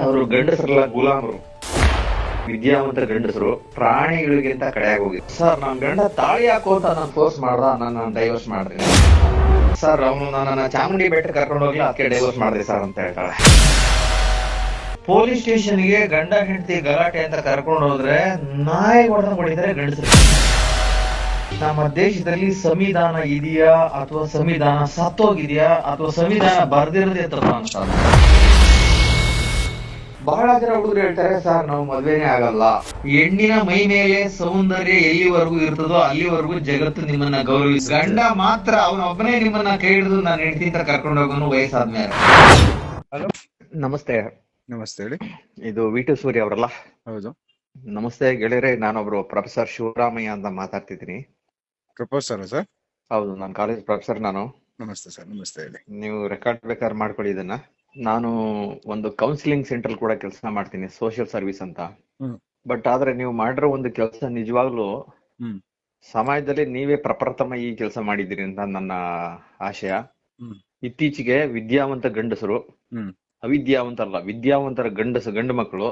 ಅವರು ಗಂಡಸರಲ್ಲ, ಗುಲಾಮರು. ವಿದ್ಯಾವಂತ ಗಂಡಸರು ಪ್ರಾಣಿಗಳಿಗಿಂತ ಕಡೆಯಾಗಿ ಹೋಗಿ ಸರ್, ನನ್ ಗಂಡ ತಾಳಿ ಹಾಕೋ ಅಂತ ನಾನು ಫೋರ್ಸ್ ಮಾಡ್ದ, ನಾನು ಡೈವರ್ಸ್ ಮಾಡ್ತೀನಿ ಸರ್, ಅವನು ನನ್ನ ಚಾಮುಂಡಿ ಬೆಟ್ಟ ಕರ್ಕೊಂಡು ಹೋಗ್ಲಿ, ಅದಕ್ಕೆ ಡೈವರ್ಸ್ ಮಾಡಿದೆ ಸರ್ ಅಂತ ಹೇಳ್ತಾಳೆ. ಪೊಲೀಸ್ ಸ್ಟೇಷನ್ಗೆ ಗಂಡ, ಹೆಂಡತಿ ಗಲಾಟೆ ಅಂತ ಕರ್ಕೊಂಡು ಹೋದ್ರೆ ನಾಯಿ ಹೊಡೆದ ಹೊಡಿತಾರೆ ಗಂಡಸರು. ನಮ್ಮ ದೇಶದಲ್ಲಿ ಸಂವಿಧಾನ ಇದೆಯಾ ಅಥವಾ ಸಂವಿಧಾನ ಸತ್ತೋಗಿದೆಯಾ ಅಥವಾ ಸಂವಿಧಾನ ಬರ್ದಿರದೇ ತಪ್ಪ ಅಂತ. ಬಹಳ ಜನ ಹುಡುಗರು ಹೇಳ್ತಾರೆ ಸರ್ ನಾವು ಮದ್ವೆನೇ ಆಗಲ್ಲ. ಹೆಣ್ಣಿನ ಮೈ ಮೇಲೆ ಸೌಂದರ್ಯ ಎಲ್ಲಿವರೆಗೂ ಇರ್ತದೋ ಅಲ್ಲಿವರೆಗೂ ಜಗತ್ತು ನಿಮ್ಮನ್ನ ಗೌರವಿಸ ಗಂಡ ಮಾತ್ರ ಅವನೊಬ್ಬನೇ ನಿಮ್ಮನ್ನ ಕೈ ಹಿಡಿದು ನಾನು ಹೆಂಡತಿ ಅಂತ ಕರ್ಕೊಂಡು ಹೋಗೋನು ವಯಸ್ಸಾದ್ಮೇಲೆ. ಹಲೋ. ನಮಸ್ತೆ. ನಮಸ್ತೆ ಹೇಳಿ. ಇದು ವಿ ಟು ಸೂರ್ಯ ಅವರಲ್ಲ? ಹೌದು. ನಮಸ್ತೆ ಗೆಳೆಯರೆ ನಾನೊಬ್ರು ಪ್ರೊಫೆಸರ್ ಶಿವರಾಮಯ್ಯ ಅಂತ ಮಾತಾಡ್ತಿದ್ದೀನಿ. Professor sir? ಹೌದು ನಾನು ಕಾಲೇಜ್ ಪ್ರೊಫೆಸರ್ ನಾನು. ನಮಸ್ತೆ ಸರ್ ನಮಸ್ತೆ ಹೇಳಿ. ನೀವು ರೆಕಾರ್ಡ್ ಬೇಕಾದ್ರೆ ಮಾಡ್ಕೊಳ್ಳಿ ಇದನ್ನ. ನಾನು ಒಂದು ಕೌನ್ಸಿಲಿಂಗ್ ಸೆಂಟರ್ ಕೂಡ ಕೆಲಸ ಮಾಡ್ತೀನಿ ಸೋಷಿಯಲ್ ಸರ್ವಿಸ್ ಅಂತ. ಬಟ್ ಆದ್ರೆ ನೀವು ಮಾಡಿರೋ ಒಂದು ಕೆಲಸ ನಿಜವಾಗ್ಲೂ. ಸಮಾಜದಲ್ಲಿ ನೀವೇ ಪ್ರಪ್ರಥಮ ಈ ಕೆಲಸ ಮಾಡಿದ್ದೀರಿ ಅಂತ ನನ್ನ ಆಶಯ. ಇತ್ತೀಚೆಗೆ ವಿದ್ಯಾವಂತ ಗಂಡಸರು ಅವಿದ್ಯಾವಂತ ಅಲ್ಲ ವಿದ್ಯಾವಂತರ ಗಂಡಸ ಗಂಡು ಮಕ್ಕಳು.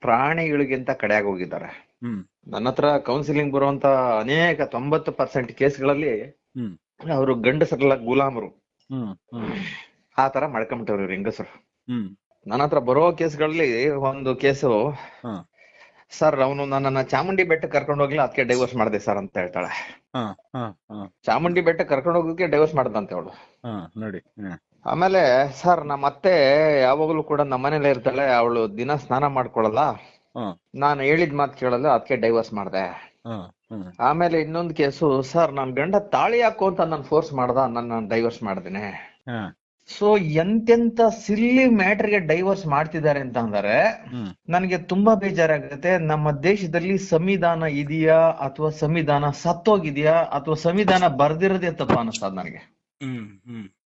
ಪ್ರಾಣಿಗಳಿಗಿಂತ ಕಡೆಯಾಗಿ ಹೋಗಿದ್ದಾರೆ ಹ್ಮ್. ನನ್ನ ಹತ್ರ ಕೌನ್ಸಿಲಿಂಗ್ ಬರುವಂತ ಅನೇಕ ತೊಂಬತ್ತು ಪರ್ಸೆಂಟ್ ಕೇಸ್ಗಳಲ್ಲಿ. ಅವರು ಗಂಡಸರಲ್ಲ ಗುಲಾಮರು ಆ ತರ ಮಾಡ್ಕೊಂಡ್ಬಿಟ್ಟವ್ರು ಇವ್ರು ಹೆಂಗಸರು. ಹ್ಮ್. ನನ್ನ ಹತ್ರ ಬರೋ ಕೇಸ್ಗಳಲ್ಲಿ ಒಂದು ಕೇಸು ಹಾ. ಸರ್ ಅವನು ನನ್ನನ್ನ ಚಾಮುಂಡಿ ಬೆಟ್ಟ ಕರ್ಕೊಂಡು ಹೋಗ್ಲಿ ಅದಕ್ಕೆ ಡೈವರ್ಸ್ ಮಾಡಿದೆ ಸರ್ ಅಂತ ಹೇಳ್ತಾಳೆ. ಹಾ ಹಾ ಹಾ. ಚಾಮುಂಡಿ ಬೆಟ್ಟ ಕರ್ಕೊಂಡು ಹೋಗೋಕೆ ಡೈವರ್ಸ್ ಮಾಡ್ದಂತೆ ಅವಳು. ಹಾ ನೋಡಿ ಆಮೇಲೆ ಸರ್ ನಮ್ಮ ಅತ್ತೆ ಯಾವಾಗಲೂ ಕೂಡ ನಮ್ಮ ಮನೇಲೆ ಇರ್ತಾಳೆ ಅವಳು ದಿನ ಸ್ನಾನ ಮಾಡ್ಕೊಳಲ್ಲ. ಹಾ. ನಾನು ಹೇಳಿದ ಮಾತು ಕೇಳಲ್ಲ ಅದಕ್ಕೆ ಡೈವರ್ಸ್ ಮಾಡ್ದೆ. ಹಾ ಆಮೇಲೆ ಇನ್ನೊಂದು ಕೇಸು ಸರ್ ನನ್ ಗಂಡ ತಾಳಿ ಹಾಕು ಅಂತ ನಾನು ಫೋರ್ಸ್ ಮಾಡ್ದ ನನ್ನ ಡೈವರ್ಸ್ ಮಾಡ್ದೇನೆ. ಹಾ. ಸೊ ಎಂತೆಂತ ಸಿಲ್ಲಿ ಮ್ಯಾಟರ್ಗೆ ಡೈವರ್ಸ್ ಮಾಡ್ತಿದ್ದಾರೆ ಅಂತ ಅಂದ್ರೆ ನನಗೆ ತುಂಬಾ ಬೇಜಾರಾಗುತ್ತೆ. ನಮ್ಮ ದೇಶದಲ್ಲಿ ಸಂವಿಧಾನ ಇದೆಯಾ ಅಥವಾ ಸಂವಿಧಾನ ಸತ್ತೋಗಿದೆಯಾ ಅಥವಾ ಸಂವಿಧಾನ ಬರ್ದಿರದೆ ತಪ್ಪ ಅನಿಸ್ತದ ನನಗೆ.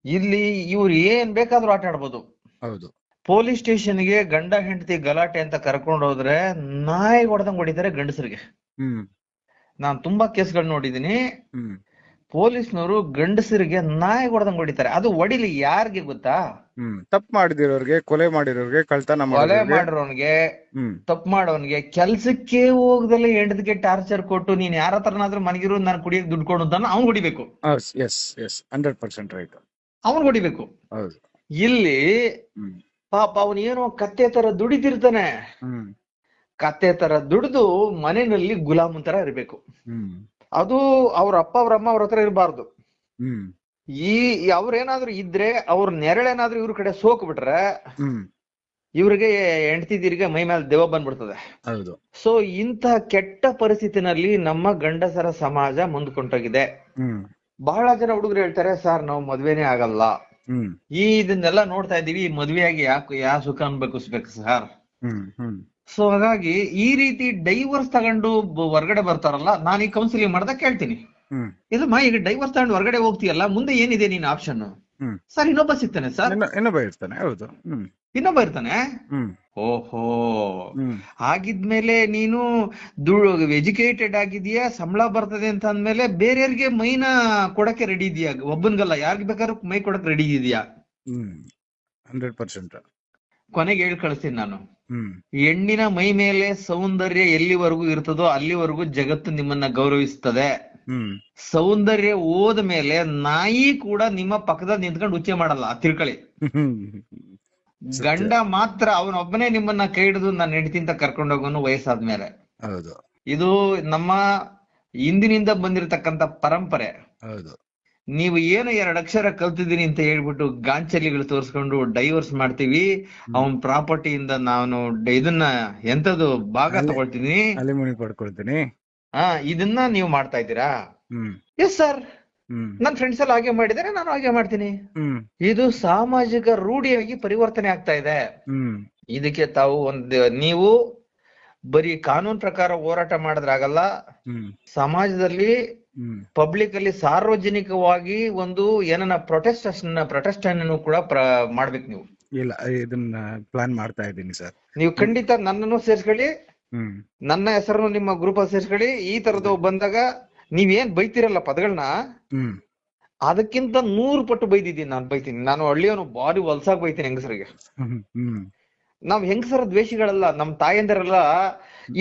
ಇಲ್ಲಿ ಇವ್ರು ಏನ್ ಬೇಕಾದ್ರೂ ಆಟ ಆಡ್ಬೋದು. ಹೌದು. ಪೊಲೀಸ್ ಸ್ಟೇಷನ್ಗೆ ಗಂಡ ಹೆಂಡತಿ ಗಲಾಟೆ ಅಂತ ಕರ್ಕೊಂಡು ಹೋದ್ರೆ ನಾಯಿ ಹೊಡೆದಂಗ್ ಹೊಡಿತಾರೆ ಗಂಡಸರಿಗೆ. ನಾನ್ ತುಂಬಾ ಕೇಸ್ಗಳು ನೋಡಿದೀನಿ ಪೊಲೀಸ್ನವರು ಗಂಡಸರಿಗೆ ನಾಯಿ ಹೊಡೆದಂಗ್ ಹೊಡಿತಾರೆ. ಅದು ಹೊಡಿಲಿ ಯಾರಿಗೆ ಗೊತ್ತಾ? ಹ್ಮ್ ತಪ್ಪು ಮಾಡಿದಿರೋರ್ಗೆ ಕೊಲೆ ಮಾಡಿರೋರ್ಗೆ ಕಳ್ತನ ಕೊಲೆ ಮಾಡಿರೋನ್ಗೆ ತಪ್ಪು ಮಾಡೋನ್ಗೆ ಕೆಲ್ಸಕ್ಕೆ ಹೋಗದಲ್ಲೇ ಹೆಂಡದಿಗೆ ಟಾರ್ಚರ್ ಕೊಟ್ಟು ನೀನ್ ಯಾರ ಹತ್ರನಾದ್ರೂ ಮನೆಗಿರು ನಾನು ಕುಡಿಯಕ್ ದುಡ್ಡು ಕೊಡು ಅಂತ ಅವ್ನ್ ಹೊಡಿಬೇಕು. Yes yes hundred percent right. ಅವ್ನ್ ಹೊಡಿಬೇಕು. ಹೌದು. ಇಲ್ಲಿ ಪಾಪ ಅವನ್ ಏನೋ ಕತ್ತೆ ತರ ದುಡಿದಿರ್ತಾನೆ ಕತ್ತೆ ತರ ದುಡಿದು ಮನೆಯಲ್ಲಿ ಗುಲಾಮನ್ ತರ ಇರ್ಬೇಕು. ಹ್ಮ್. ಅದು ಅವ್ರ ಅಪ್ಪ ಅವ್ರ ಅಮ್ಮ ಅವ್ರ ಹತ್ರ ಇರಬಾರ್ದು. ಈ ಅವ್ರೇನಾದ್ರೂ ಇದ್ರೆ ಅವ್ರ ನೆರಳೇನಾದ್ರೂ ಇವ್ರ ಕಡೆ ಸೋಕ್ ಬಿಟ್ರೆ ಇವ್ರಿಗೆ ಹೆಂಡತಿದಿರಿಗೆ ಮೈ ಮೇಲೆ ದೆವ್ವ ಬಂದ್ಬಿಡ್ತದೆ. ಹೌದು. ಸೊ ಇಂತಹ ಕೆಟ್ಟ ಪರಿಸ್ಥಿತಿನಲ್ಲಿ ನಮ್ಮ ಗಂಡಸರ ಸಮಾಜ ಮುಂದ್ಕೊಂಡೋಗಿದೆ. ಬಹಳ ಜನ ಹುಡುಗರು ಹೇಳ್ತಾರೆ ಸರ್ ನಾವು ಮದ್ವೆನೇ ಆಗಲ್ಲ. ಈ ಇದನ್ನೆಲ್ಲ ನೋಡ್ತಾ ಇದೀವಿ ಮದ್ವೆಯಾಗಿ ಯಾಕೆ ಯಾವ ಸುಖ ಅನ್ಬೇಕು ಸರ್? ಸೊ ಹಾಗಾಗಿ ಈ ರೀತಿ ಡೈವರ್ಸ್ ತಗೊಂಡು ಹೊರಗಡೆ ಬರ್ತಾರಲ್ಲ ನಾನು ಈ ಕೌನ್ಸಿಲಿಂಗ್ ಮಾಡ್ದಾಗ ಕೇಳ್ತೀನಿ. ಇದು ಇಲ್ಲಮ್ಮ ಈಗ ಡೈವರ್ಸ್ ತಗೊಂಡು ಹೊರಗಡೆ ಹೋಗ್ತೀಯಲ್ಲ ಮುಂದೆ ಏನಿದೆ ನೀನ್ ಆಪ್ಷನ್. ಸರ್ ಇನ್ನೊಬ್ಬ ಸಿಗ್ತಾನೆ ಸರ್. ಇನ್ನೊಬ್ಬ ಇರ್ತಾನೆ ಹೌದು. ಇನ್ನೊಬ್ಬ ಇರ್ತಾನೆ? ಓಹೋ. ಆಗಿದ್ಮೇಲೆ ನೀನು ಎಜುಕೇಟೆಡ್ ಆಗಿದೀಯಾ ಸಂಬಳ ಬರ್ತದೆ ಅಂತ ಅಂದ್ಮೇಲೆ ಬೇರೆಯವ್ರಿಗೆ ಮೈನ ಕೊಡಕ್ಕೆ ರೆಡಿ ಇದೆಯಾ? ಒಬ್ಬನ್ಗಲ್ಲ ಯಾರಿಗ್ ಬೇಕಾದ್ರೂ ಮೈ ಕೊಡಕ್ ರೆಡಿ ಇದೆಯಾ? ಹಂಡ್ರೆಡ್ ಪರ್ಸೆಂಟ್ ಕೊನೆಗೆ ಹೇಳಿ ಕಳಿಸ್ತೀನಿ ನಾನು. ಹೆಣ್ಣಿನ ಮೈ ಮೇಲೆ ಸೌಂದರ್ಯ ಎಲ್ಲಿವರೆಗೂ ಇರ್ತದೋ ಅಲ್ಲಿವರೆಗೂ ಜಗತ್ತು ನಿಮ್ಮನ್ನ ಗೌರವಿಸ್ತದೆ ಸೌಂದರ್ಯ ಹೋದ ಮೇಲೆ ನಾಯಿ ಕೂಡ ನಿಮ್ಮ ಪಕ್ಕದ ನಿಂತ್ಕೊಂಡು ಉಚ್ಚೆ ಮಾಡಲ್ಲ ತಿಳ್ಕೊಳ್ಳಿ ಗಂಡ ಮಾತ್ರ ಅವನೊಬ್ಬನೇ ನಿಮ್ಮನ್ನ ಕೈ ಹಿಡಿದು ನಾನು ಹೆಂಡತಿ ಅಂತ ಕರ್ಕೊಂಡು ಹೋಗೋನು ವಯಸ್ಸಾದ್ಮೇಲೆ ಇದು ನಮ್ಮ ಹಿಂದಿನಿಂದ ಬಂದಿರತಕ್ಕಂತ ಪರಂಪರೆ. ಹೌದು. ನೀವು ಏನು ಎರಡ್ ಅಕ್ಷರ ಕಲ್ತಿದ್ದೀನಿ ಅಂತ ಹೇಳ್ಬಿಟ್ಟು ಗಾಂಚಲಿಗಳು ತೋರಿಸ್ಕೊಂಡು ಡೈವರ್ಸ್ ಮಾಡ್ತೀವಿ ಅವನ್ ಪ್ರಾಪರ್ಟಿಯಿಂದ ನಾನು ಇದನ್ನ ಎಂತದು ಭಾಗ ತಗೊಳ್ತೀನಿ ಅಲಿಮುನಿ ಪಡ್ಕೊಳ್ತೀನಿ. ಹಾ ಇದನ್ನ ನೀವು ಮಾಡ್ತಾ ಇದ್ದೀರಾ? ಎಸ್ ಸರ್ ನನ್ ಫ್ರೆಂಡ್ಸ್ ಎಲ್ಲ ಹಾಗೆ ಮಾಡಿದರೆ ನಾನು ಹಾಗೆ ಮಾಡ್ತೀನಿ. ಇದು ಸಾಮಾಜಿಕ ರೂಢಿಯಾಗಿ ಪರಿವರ್ತನೆ ಆಗ್ತಾ ಇದೆ. ಇದಕ್ಕೆ ತಾವು ಒಂದು ನೀವು ಬರೀ ಕಾನೂನು ಪ್ರಕಾರ ಹೋರಾಟ ಮಾಡಿದ್ರಾಗಲ್ಲ ಸಮಾಜದಲ್ಲಿ ಪಬ್ಲಿಕ್ ಅಲ್ಲಿ ಸಾರ್ವಜನಿಕವಾಗಿ ಒಂದು ಏನನ್ನ ಪ್ರೊಟೆಸ್ಟ್ ಪ್ರೊಟೆಸ್ಟ್ ಅನ್ನು ಕೂಡ ಮಾಡ್ಬೇಕು ನೀವು. ಇಲ್ಲ ಇದನ್ನ ಪ್ಲಾನ್ ಮಾಡ್ತಾ ಇದ್ದೀನಿ ಸರ್. ನೀವು ಖಂಡಿತ ನನ್ನನ್ನು ಸೇರ್ಸ್ಕೊಳ್ಳಿ. ನನ್ನ ಹೆಸರನ್ನು ನಿಮ್ಮ ಗ್ರೂಪ್ ಅಲ್ಲಿ ಸೇರ್ಸ್ಕೊಳ್ಳಿ. ಈ ತರದ ಬಂದಾಗ ನೀವೇನ್ ಬೈತಿರಲ್ಲ ಪದಗಳನ್ನ ಅದಕ್ಕಿಂತ ನೂರು ಪಟ್ಟು ಬೈದಿದ್ದೀನಿ ನಾನು ಬೈತೀನಿ. ನಾನು ಹಳ್ಳಿಯವನು ಬಾರಿ ಹೊಲ್ಸಾಗ್ ಬೈತೀನಿ ಹೆಂಗಸರಿಗೆ. ನಾವ್ ಹೆಂಗಸರ ದ್ವೇಷಿಗಳಲ್ಲ ನಮ್ ತಾಯಂದಿರಲ್ಲ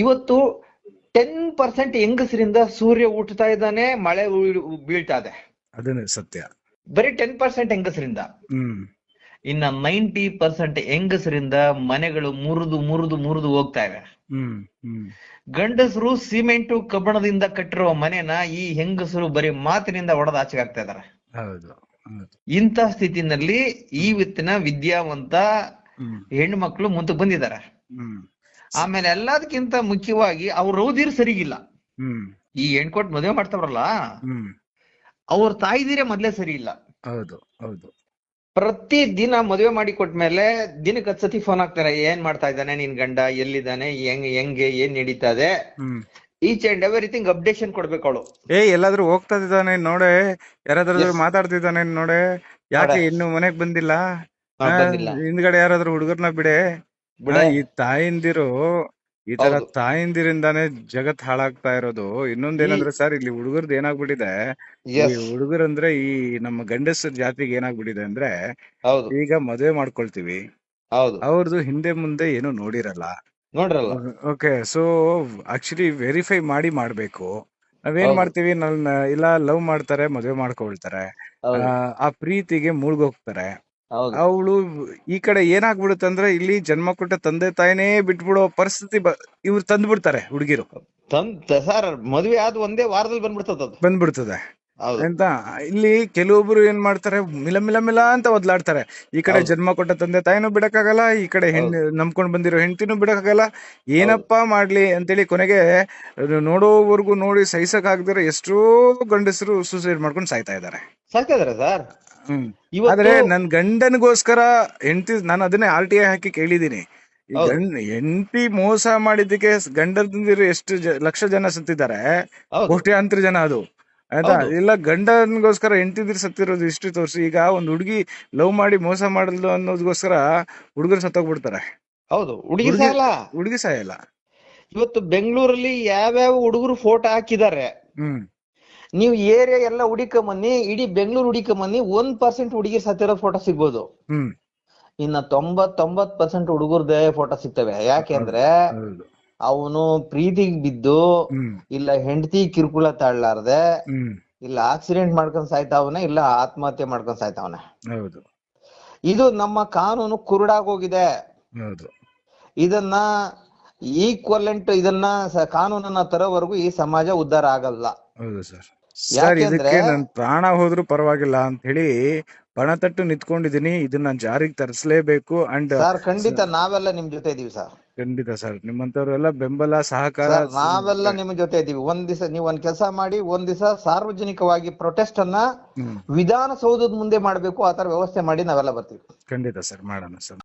ಇವತ್ತು ಟೆನ್ ಪರ್ಸೆಂಟ್ ಹೆಂಗಸರಿಂದ ಸೂರ್ಯ ಹುಟ್ಟುತ್ತಾ ಇದ್ದಾನೆ ಮಳೆ ಬೀಳ್ತಾ ಇದೆ. ಅದನ್ನೇ ಸತ್ಯ. ಬರೀ ಟೆನ್ ಪರ್ಸೆಂಟ್ ಹೆಂಗಸರಿಂದ ಇನ್ನ ನೈಂಟಿ ಪರ್ಸೆಂಟ್ ಹೆಂಗಸರಿಂದ ಮನೆಗಳು ಮುರಿದು ಮುರಿದು ಮುರಿದು ಹೋಗ್ತಾ ಇವೆ. ಗಂಡಸರು ಸಿಮೆಂಟ್ ಕಬ್ಬಣದಿಂದ ಕಟ್ಟಿರುವ ಮನೆನ ಈ ಹೆಂಗಸರು ಬರೀ ಮಾತಿನಿಂದ ಒಡೆದ ಆಚೆಗೆ ಆಗ್ತಾ ಇದಾರೆ ಹೌದು. ಸ್ಥಿತಿನಲ್ಲಿ ಸ್ಥಿತಿನಲ್ಲಿ ವಿತ್ತಿನ ವಿದ್ಯಾವಂತ ಹೆಣ್ಮಕ್ಳು ಮುಂದೆ ಬಂದಿದ್ದಾರೆ. ಆಮೇಲೆ ಎಲ್ಲದಕ್ಕಿಂತ ಮುಖ್ಯವಾಗಿ ಅವ್ರ ರೌದಿರ್ ಸರಿಗಿಲ್ಲ. ಈ ಹೆಣ್ಕೊಟ್ ಮದುವೆ ಮಾಡ್ತಾವ್ರಲ್ಲ? ಅವ್ರ ತಾಯಿದಿರೇ ಮೊದ್ಲೇ ಸರಿ ಇಲ್ಲ ಹೌದು ಹೌದು. ಪ್ರತಿ ದಿನ ಮದುವೆ ಮಾಡಿ ಕೊಟ್ಮೇಲೆ ದಿನಕ್ಕೆ ಸತಿ ಫೋನ್ ಹಾಕ್ತಾರೆ ಏನ್ ಮಾಡ್ತಾ ಇದ್ದಾನೆ ನಿನ್ ಗಂಡ? ಎಲ್ಲಿದ್ದಾನೆ? ಹೆಂಗ್ ಹೆಂಗೆ ಏನ್ ನಡೀತಾ ಇದೆ? ಈಚ್ ಅಂಡ್ ಎವ್ರಿಥಿಂಗ್ ಅಪ್ಡೇಷನ್ ಕೊಡ್ಬೇಕು ಅವಳು. ಏ ಎಲ್ಲಾದ್ರೂ ಹೋಗ್ತಾ ಇದ್ದಾನೆ ನೋಡೆ? ಯಾರಾದ್ರೂ. ಮಾತಾಡ್ತಿದ್ದಾನೆ ನೋಡೆ? ಯಾಕೆ ಇನ್ನು ಮನೆಗ್ ಬಂದಿಲ್ಲ? ಬಂದಿಲ್ಲ. ಹಿಂದ್ಗಡೆ ಯಾರಾದ್ರೂ ಹುಡುಗರ್ನ ಬಿಡೆ? ಬಿಡೆ. ಈ ತಾಯಿಂದಿರು ಈ ತರ ತಾಯಿಂದಿರಿಂದಾನೇ ಜಗತ್ ಹಾಳಾಗ್ತಾ ಇರೋದು. ಇನ್ನೊಂದೇನಂದ್ರೆ ಸರ್ ಇಲ್ಲಿ ಹುಡುಗರ್ದು ಏನಾಗ್ಬಿಟ್ಟಿದೆ ಈ ಹುಡುಗರ್ ಹುಡುಗರಂದ್ರೆ ಈ ನಮ್ಮ ಗಂಡಸರ ಜಾತಿಗೆ ಏನಾಗ್ಬಿಟ್ಟಿದೆ ಅಂದ್ರೆ ಈಗ ಮದುವೆ ಮಾಡ್ಕೊಳ್ತೀವಿ. ಅವ್ರದ್ದು ಹಿಂದೆ ಮುಂದೆ ಏನು ನೋಡಿರಲ್ಲ. ನೋಡ್ರಲ್ಲ. ಓಕೆ ಸೊ ಆಕ್ಚುಲಿ ವೆರಿಫೈ ಮಾಡಿ ಮಾಡ್ಬೇಕು. ನಾವೇನ್. ಮಾಡ್ತೀವಿ ನನ್ನ ಇಲ್ಲ ಲವ್ ಮಾಡ್ತಾರೆ ಮದುವೆ ಮಾಡ್ಕೊಳ್ತಾರೆ. ಆ, ಪ್ರೀತಿಗೆ ಮುಳುಗೋಗ್ತಾರೆ. ಅವಳು ಈ ಕಡೆ ಏನಾಗ್ಬಿಡುತ್ತೆ ಅಂದ್ರೆ ಇಲ್ಲಿ ಜನ್ಮ ಕೊಟ್ಟ ತಂದೆ ತಾಯಿನೇ ಬಿಟ್ಬಿಡೋ ಪರಿಸ್ಥಿತಿ ಇವ್ರು ಇವ್ರು ತಂದ್ಬಿಡ್ತಾರೆ ಹುಡುಗಿರು. ತಂದ್ ಸರ್ ಮದ್ವೆ ಆದ ಒಂದೇ ವಾರದಲ್ಲಿ ಬಂದ್ಬಿಡ್ತದ ಬಂದ್ಬಿಡ್ತದೆ. ಅಂತ ಇಲ್ಲಿ ಕೆಲವೊಬ್ರು ಏನ್ ಮಾಡ್ತಾರೆ ಮಿಲ ಮಿಲ ಮಿಲ ಅಂತ ಒದ್ಲಾಡ್ತಾರೆ. ಈ ಕಡೆ. ಜನ್ಮ ಕೊಟ್ಟ ತಂದೆ ತಾಯಿನೂ ಬಿಡಕ್ಕಾಗಲ್ಲ ಈ ಕಡೆ ಹೆಣ್ಣು ನಂಬ್ಕೊಂಡ್ ಬಂದಿರೋ ಹೆಂಡತಿನೂ ಬಿಡಕ್ಕಾಗಲ್ಲ. ಏನಪ್ಪಾ ಮಾಡ್ಲಿ ಅಂತೇಳಿ ಕೊನೆಗೆ ನೋಡೋವರೆಗೂ ನೋಡಿ ಸಹಿಸಕ್ ಆಗದಿರೋ ಎಷ್ಟೋ ಗಂಡಸರು ಸೂಸೈಡ್ ಮಾಡ್ಕೊಂಡು ಸಾಯ್ತಾ ಇದ್ದಾರೆ. ಸಾಯ್ತಾ ಇದಾರೆ ಸರ್? ಆದ್ರೆ ನನ್ ಗಂಡನಿಗೋಸ್ಕರ ಹೆಂಡತಿ ನಾನು ಅದನ್ನೇ ಆರ್ ಟಿ ಐ ಹಾಕಿ ಕೇಳಿದೀನಿ. ಹೆಂಡತಿ ಮೋಸ ಮಾಡಿದ್ದಕ್ಕೆ ಗಂಡದಿಂದ ಎಷ್ಟು ಲಕ್ಷ ಜನ ಸತ್ತಿದ್ದಾರೆ. ಕೋಟಿ ಕೋಟ್ಯಾಂತರ ಜನ ಅದು. ಆಯ್ತಾ. ಇಲ್ಲ ಗಂಡನಿಗೋಸ್ಕರ ಹೆಂಡತಿದ್ರು ಸತ್ತಿರೋದು ಇಷ್ಟು ತೋರಿಸಿ. ಈಗ ಒಂದ್ ಹುಡುಗಿ ಲವ್ ಮಾಡಿ ಮೋಸ ಮಾಡಲು ಅನ್ನೋದಕ್ಕೋಸ್ಕರ ಹುಡುಗರು ಸತ್ತೋಗ್ಬಿಡ್ತಾರೆ. ಹೌದು. ಹುಡುಗಿ ಹುಡುಗಿ- ಸಾಲ ಹುಡುಗಿ ಸಾಯಲ್ಲ. ಇವತ್ತು ಬೆಂಗಳೂರಲ್ಲಿ ಯಾವ್ಯಾವ ಹುಡುಗರು ಫೋಟೋ ಹಾಕಿದ್ದಾರೆ. ಹ್ಮ್. ನೀವು ಏರಿಯಾ ಎಲ್ಲ ಹುಡಿಕೊಂಬನ್ನಿ ಇಡೀ ಬೆಂಗಳೂರು ಹುಡಿಕೊಂಬನ್ನಿ ಒಂದ್ ಪರ್ಸೆಂಟ್ ಹುಡುಗಿರ್ ಸತ್ತಿರೋ ಫೋಟೋ ಸಿಗ್ಬೋದು. ಇನ್ನ ತೊಂಬತ್ತೊಂಬತ್ ಪರ್ಸೆಂಟ್ ಹುಡುಗರ್ದೇ ಫೋಟೋ ಸಿಗ್ತವೆ. ಯಾಕೆಂದ್ರೆ ಅವನು ಪ್ರೀತಿಗ್ ಬಿದ್ದು ಇಲ್ಲ ಹೆಂಡತಿ ಕಿರುಕುಳ ತಾಳ್ಲಾರ್ದೆ ಇಲ್ಲ ಆಕ್ಸಿಡೆಂಟ್ ಮಾಡ್ಕೊಂಡ್ ಸಾಯ್ತಾವನೆ ಇಲ್ಲ ಆತ್ಮಹತ್ಯೆ ಮಾಡ್ಕೊಂಡ್ ಸಾಯ್ತಾವನೆ. ಇದು ನಮ್ಮ ಕಾನೂನು ಕುರುಡಾಗೋಗಿದೆ ಇದನ್ನ ಈಕ್ವಲೆಂಟ್ ಇದನ್ನ ಕಾನೂನನ್ನ ತರೋವರೆಗೂ ಈ ಸಮಾಜ ಉದ್ಧಾರ ಆಗಲ್ಲ. ಹೌದು ಸರ್ ಇದಕ್ಕೆ ನನ್ ಪ್ರಾಣ ಹೋದ್ರು ಪರವಾಗಿಲ್ಲ ಅಂತ ಹೇಳಿ ಪಣತಟ್ಟು ನಿಂತ್ಕೊಂಡಿದೀನಿ ಇದನ್ನ ಜಾರಿಗೆ ತರಿಸಲೇಬೇಕು ಅಂಡ್ ಸರ್ ಖಂಡಿತ ನಾವೆಲ್ಲ ನಿಮ್ ಜೊತೆ ಇದೀವಿ ಸರ್. ಖಂಡಿತ ಸರ್. ನಿಮ್ಮಂತವ್ರೆಲ್ಲ ಬೆಂಬಲ ಸಹಕಾರ ಸರ್ ನಾವೆಲ್ಲ ನಿಮ್ ಜೊತೆ ಇದೀವಿ. ಒಂದ್ ದಿವಸ ನೀವ್ ಒಂದ್ ಕೆಲಸ ಮಾಡಿ ಒಂದ್ ದಿವಸ ಸಾರ್ವಜನಿಕವಾಗಿ ಪ್ರೊಟೆಸ್ಟ್ ಅನ್ನ ಹ್ಮ್. ವಿಧಾನಸೌಧದ ಮುಂದೆ ಮಾಡ್ಬೇಕು. ಆತರ ವ್ಯವಸ್ಥೆ ಮಾಡಿ ನಾವೆಲ್ಲ ಬರ್ತೀವಿ. ಖಂಡಿತ ಸರ್ ಮಾಡೋಣ ಸರ್.